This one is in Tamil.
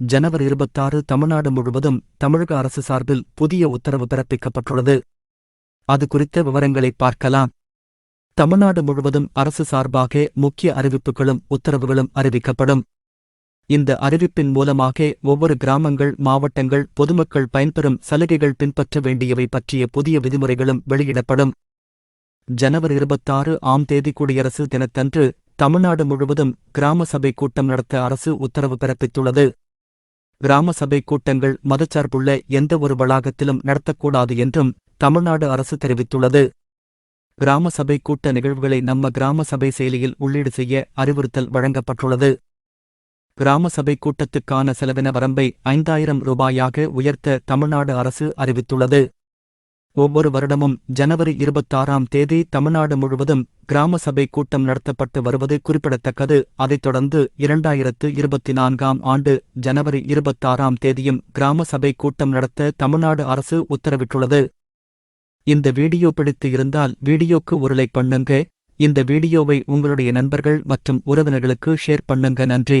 ஜனவரி இருபத்தாறு தமிழ்நாடு முழுவதும் தமிழக அரசு சார்பில் புதிய உத்தரவு பிறப்பிக்கப்பட்டுள்ளது. அது குறித்த விவரங்களை பார்க்கலாம். தமிழ்நாடு முழுவதும் அரசு சார்பாக முக்கிய அறிவிப்புகளும் உத்தரவுகளும் அறிவிக்கப்படும். இந்த அறிவிப்பின் மூலமாக ஒவ்வொரு கிராமங்கள் மாவட்டங்கள் பொதுமக்கள் பயன்பெறும் சலுகைகள் பின்பற்ற வேண்டியவை பற்றிய புதிய விதிமுறைகளும் வெளியிடப்படும். ஜனவரி இருபத்தாறு ஆம் தேதி குடியரசு தினத்தன்று தமிழ்நாடு முழுவதும் கிராம சபை கூட்டம் நடத்த அரசு உத்தரவு பிறப்பித்துள்ளது. கிராம சபை கூட்டங்கள் மதச்சார்புள்ள எந்த ஒரு வளாகத்திலும் நடத்தக்கூடாது என்றும் தமிழ்நாடு அரசு தெரிவித்துள்ளது. கிராம சபை கூட்ட நிகழ்வுகளை நம்ம கிராம சபை செயலியில் உள்ளீடு செய்ய அறிவுறுத்தல் வழங்கப்பட்டுள்ளது. கிராம சபை கூட்டத்துக்கான செலவின வரம்பை ஐந்தாயிரம் ரூபாயாக உயர்த்த தமிழ்நாடு அரசு அறிவித்துள்ளது. ஒவ்வொரு வருடமும் ஜனவரி இருபத்தாறாம் தேதி தமிழ்நாடு முழுவதும் கிராம சபை கூட்டம் நடத்தப்பட்டு வருவது குறிப்பிடத்தக்கது. அதைத் தொடர்ந்து இரண்டாயிரத்து இருபத்தி நான்காம் ஆண்டு ஜனவரி இருபத்தாறாம் தேதியும் கிராம சபை கூட்டம் நடத்த தமிழ்நாடு அரசு உத்தரவிட்டுள்ளது. இந்த வீடியோ பிடித்து இருந்தால் வீடியோக்கு ஒரு லைக் பண்ணுங்க. இந்த வீடியோவை உங்களுடைய நண்பர்கள் மற்றும் உறவினர்களுக்கு ஷேர் பண்ணுங்க. நன்றி.